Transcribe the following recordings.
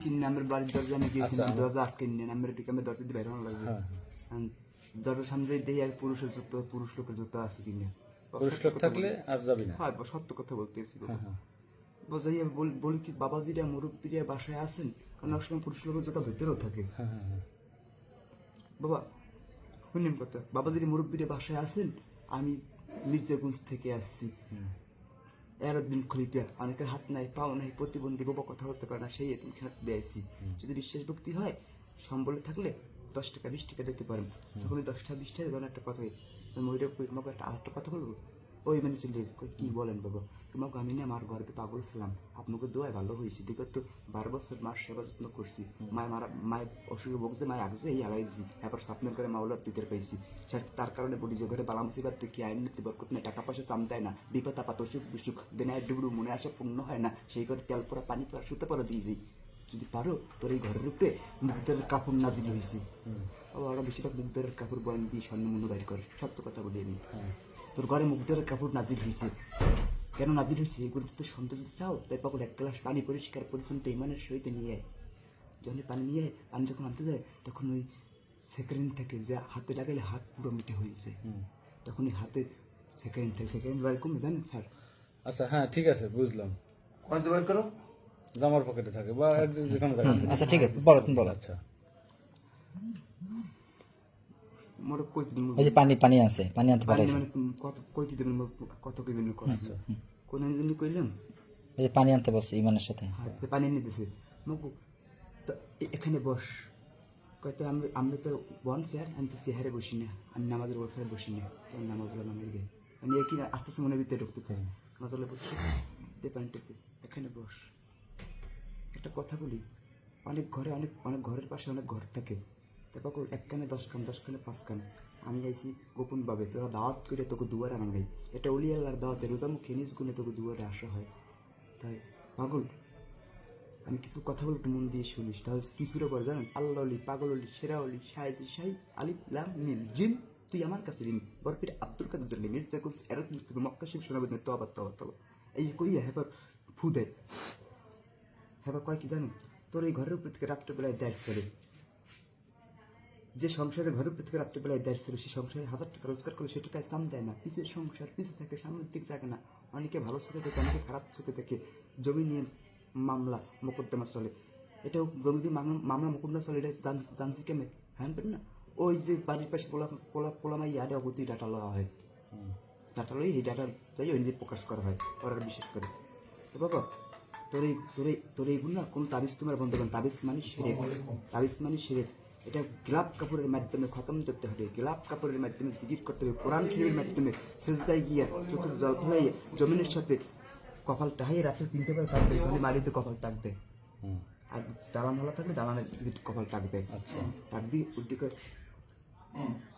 কিনে আমার বাড়ির দরজা আমি গিয়েছিলাম। দরজা আটকে নিয়ে আমার আমি দরজা দিয়ে লাগবে দরজার সামনে দিয়ে আর পুরুষের জুতো পুরুষ লোকের জুতো আছে কিনে পুরুষ লোক থাকলে আর যাবি না হ্যাঁ সত্য কথা বলতেছি। বোঝাই আমি বলি কি বাবাজিরা মুরব্বীরা বাসায় আছেন কারণ অনেক সময় পুরুষ লোকের জুতো ভেতরেও থাকে। বাবা শুনেন কথা বাবাজির মুরব্বীরা বাসায় আছেন আমি মির্জাগঞ্জ থেকে আসছি। এরদিন খলিপিয়া অনেকের হাত নাই পাও নাই প্রতিবন্ধী বাবা কথা বলতে পারে না সেই এতিম খেলা দিয়েছি যদি বিশ্বাস ভক্তি হয় সম্বলে থাকলে দশ টাকা বিশ টাকা দিতে পারেন। যখন দশটা বিশ টাকা ধরেন একটা কথা মহিলা একটা আরেকটা কথা বলব? ওই মানে ছেলে কি বলেন বাবা? তোমাকে আমি না আমার ঘরে পাগল ছিলাম। আপনাকে দোয়ায় ভালো হয়েছি দেখো তো বারো বছর মার সেবা যত্ন করছি। মায় মারা মায়ের অসুখে ভোগছে মায় আগছে এই হালাইছি এবার স্বপ্নের করে মাওলার দিতে পাইছি। তার কারণে বলি যে ঘরে বালা মুসিবাত তুই কি আইন নিতে বরকত না টাকা পয়সা চাম দেয় না। বিপদ আপাত অসুখ বিসুখ দিনায় ডুবড়ু মনে আসা পূর্ণ হয় না। সেই করে তেল পরা পানি পরা শুতে পারো দিয়ে যাই। যদি পারো তোর এই ঘরের উপরে মুখদের কাপড় নাজিল হয়েছে ওরা বেশিরভাগ মুখদের কাপড় বয়ান দিয়ে স্বর্ণ মূল্য বাইর করে। সত্য কথা বলি আমি। হ্যাঁ। তোর ঘরে মুখদের কাপড় নাজিল হয়েছে কেন নাজিল হয়েছে এগুলো তো সন্তোষ চাও? তাই পাগল এক গ্লাস পানি পরিষ্কার পরিচ্ছন্ন ইমানের সহিত নিয়ে আয়। যখন পানি নিয়ে আয়, পানি যখন আনতে যায় তখন ওই সেকেন্ড থেকে যে হাতে লাগাইলে হাত পুরো মিটে হয়েছে হুম। তখন ওই হাতে সেকেন্ড থেকে সেকেন্ড বাই কম জানেন স্যার? আচ্ছা হ্যাঁ ঠিক আছে বুঝলাম। কোনটা বের করো? জামার পকেটে থাকে বা যেখানে জায়গা থাকে। আচ্ছা ঠিক আছে বলো তুমি বলো। আচ্ছা। মোর কই দিন এই যে পানি পানি আছে পানি আনতে পাঠাইছে। মানে কত কই দিন কত কইবেন কথা কোন দিন কইলাম? এই যে পানি আনতে বলছে ইমানের সাথে। পানি এনে দিছে। তো এ- এখানে বস। কয়তো আমি আমি তো বন স্যার আমি তো চেহারে বসি না। আমি নামাজের বসায় বসি না। নামাজ বলে নামাজ গে মানে কি না আস্তে আস্তে মনের ভিতরে ঢুকতে থাকে। নজলে বসছি দে পানিটাতে এখানে বস। একটা কথা বলি, অনেক ঘরে অনেক অনেক ঘরের পাশে অনেক ঘর থাকে। তারপর এক কানে দশ কান, দশ কানে পাঁচ কান। আমি আইছি গোপন ভাবে তোরা দাওয়াত করে তোকে দুয়ারে আনাই এটা অলি আল্লাহর দাওয়াতে রোজামুখ নিজ গুনে তোকে দুয়ারে আসা হয়। তাই, পাগল, আমি কিছু কথা বলে একটু মন দিয়ে শুনিস। তাহলে কিছুটা পরে জানেন আল্লাহ অলি, পাগল অলি, সেরা অলি সাহেজি শাহি আলিফ, লাম, মিম, জিন, তুই আমার কাছে ঋণ। বরফির আব্দুল কাদের জন্য, মির্জা কুলস মক্কা শিব না তবা তবা তবা এই কইয়া হেবার ফু দেয় হেবার কয় কি জানেন তোর এই ঘরের উপর থেকে রাত্রেবেলায় দেয় চলে যে সংসারে ঘরের উপর থেকে রাত্রেবেলায় দেয় ছিল সে সংসারে হাজার টাকা রোজগার করলে সে টাকায় সাম দেয় না। পিছের সংসার পিছে থাকে সামনের দিক জাগে না। অনেকে ভালো চোখে দেখে অনেকে খারাপ চোখে দেখে। জমি নিয়ে মামলা মোকদ্দমা চলে। এটাও জমি দিয়ে মামলা- মোকদ্দমা চলে এটা জান- জানছি কেমন? হ্যাঁ না ওই যে বাড়ির পাশে পোলা পোলা পোলামাই ইয়ারে অবধি ডাটা লওয়া হয়। ডাটা লই এই ডাটা যাই ওই নিজে প্রকাশ করা হয় ওরা বিশেষ করে। তো বাবা তোর এই তোর এই তোর এইগুলো না কোনো তাবিজ তোমার বন্ধ করেন তাবিজ মানে সেরে তাবিজ মানে সেরে এটা গোলাপ কাপড়ের মাধ্যমে খতম করতে হবে। গোলাপ কাপড়ের মাধ্যমে জিকির করতে হবে। কোরআন শরীরের মাধ্যমে সেজদায় গিয়া চোখের জল ফেলাইয়ে জমিনের সাথে কপাল টাহাইয়ে রাত্রে তিনটে করে টাকবে তাহলে মারিতে কপাল টাকবে। আর দালান হলা থাকলে দালানের কপাল টাকবে আচ্ছা। টাক দিয়ে উল্টি করে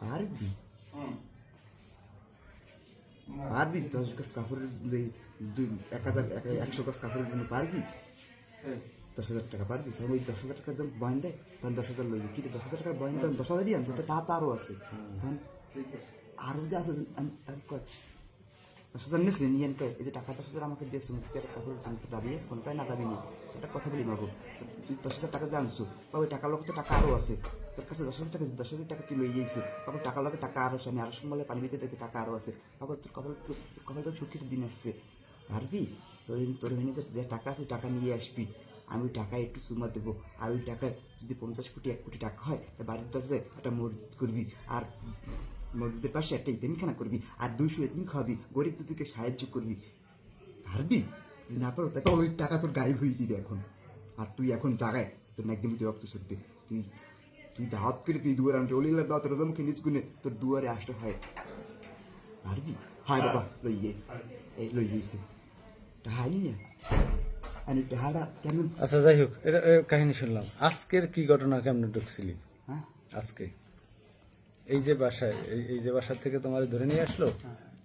পারবি পারবি? দশ গাছ কাপড়ের জন্য দুই এক হাজার এক- একশো গাছ কাপড়ের জন্য পারবি? দশ হাজার টাকা পারবি? তখন ওই দশ হাজার টাকা যখন বয়ন দেয় তখন দশ হাজার লই কিন্তু দশ হাজার টাকা বয়ন তখন দশ হাজারই আনছে তো তা তো আরও আছে। তখন আরও যে আছে দশ হাজার নিয়েছি নিয়ে এই যে টাকা দশ হাজার আমাকে দিয়েছ মুক্তি একটা কাপড়ের জন্য তো দাবি আছে কোনটাই না দাবি নেই একটা কথা বলি তো তুই দশ হাজার টাকা যে আনছো বা ওই টাকার লোক তো টাকা আরও আছে। তোর কাছে দশ হাজার টাকা দশ হাজার টাকা তুই লই গিয়েছে বাবা, টাকার লোকে টাকা আরও আছে, আমি আরও সময় পানি দিতে দেখতে টাকা আরও আছে। বাবা, তোর কপাল কপাল তো ছুটির দিন আসছে। পারবি? তোর তোর যে- যে টাকা আছে টাকা নিয়ে আসবি। আমি ওই টাকায় একটু সুমা দেবো। আর ওই টাকায় যদি পঞ্চাশ কোটি, এক কোটি টাকা হয়, তা বাড়ির দরজায় একটা মসজিদ করবি। আর মসজিদের পাশে একটা ইতিমখানা করবি আর দুইশো ইতিম খাওয়াবি গরিব দুদিকে সাহায্য করবি। পারবি? যদি না পারো তাকে ওই টাকা তোর গায়েব হয়ে যাবে এখন। আর তুই এখন জাগায় তোর একদম রক্ত ছুটবে তুই তুই দাওয়াত করে তুই দুয়ারে আনতে ওলিলার দাওয়াত রোজামুখে নিজ গুনে তোর দুয়ারে আসতে হয়। পারবি? হায় বাবা লই গে এই লই গেছে টাহাই না। আচ্ছা যাই হোক এটা কাহিনী শুনলাম। আজকের কি ঘটনা কেমন ঢুকছিলি? হ্যাঁ? আজকে। এই যে বাসায় এই- যে বাসার থেকে তোমার ধরে নিয়ে আসলো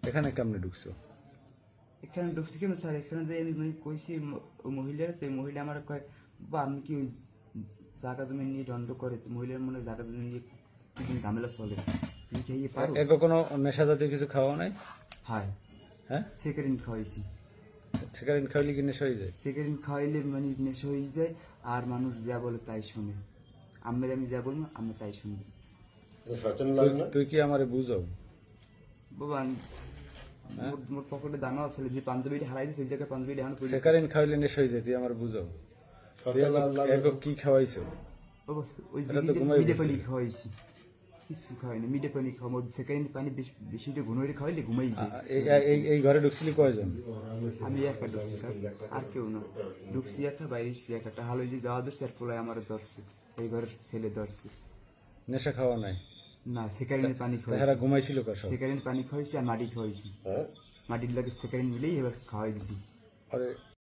এখানে কেমনে ঢুকছো? এখানে ঢুকছি কেন স্যার? এখানে যে আমি মানে কইছি ওই মহিলার তো মহিলা আমার কয় বা আমি কি ওই জায়গা জমি নিয়ে দণ্ড করে? তো মহিলার মনে জায়গা জমি নিয়ে কি জানি ঝামেলা চলে। তুমি কি পারো? এর কোনো নেশা জাতীয় কিছু খাওয়া নাই? হায়। হ্যাঁ? সেকেন্ড খাওয়াইছি। সিগারেট খাইলে কি নেশা হয়ে যায়? সিগারেট খাওয়াইলে মানে নেশা হয়ে যায় আর মানুষ যা বলে তাই শোনে। আমের আমি যা বলব আমি তাই শুনব। তুই- তুই কি আমারে বুঝাও? বাবা মোর- মোর পকেটে দানা আছে যে পাঞ্জাবিটা হারাই দিছে ওই জায়গায় পাঞ্জাবিটা এখন সেকারিন খাইলে নেশা হয়ে যায় তুই আমার বুঝাও। তুই সচেতন লাগে একক কি খাওয়াইছো? ওই ঘুমাই মিডে পানি খাওয়াইছি। কিছু খাওয়াই না মিডে পানি খাওয়া সেকেন্ড পানি বেশি ঘুনোরে খাওয়াইলে ঘুমাই এই এই- এই ঘরে ঢুকছিলি কয়জন? আমি একা ঢুকছি স্যার। আর কেউ না। ঢুকছি একা বাইরে একা। হালো যে যাওয়া ধরছে আর পোলায় আমার ধরছে। এই ঘরের ছেলে ধরছে। নেশা খাওয়া নাই? না সেকারিনের পানি তাহারা খাওয়াইছি ঘুমাইছিল কার সেকারিন পানি খাওয়াইছি আর মাটি খাওয়াইছি হ্যাঁ? মাটির লাগে সেকারিন মিলেই এবার খাওয়াই দিছি আরে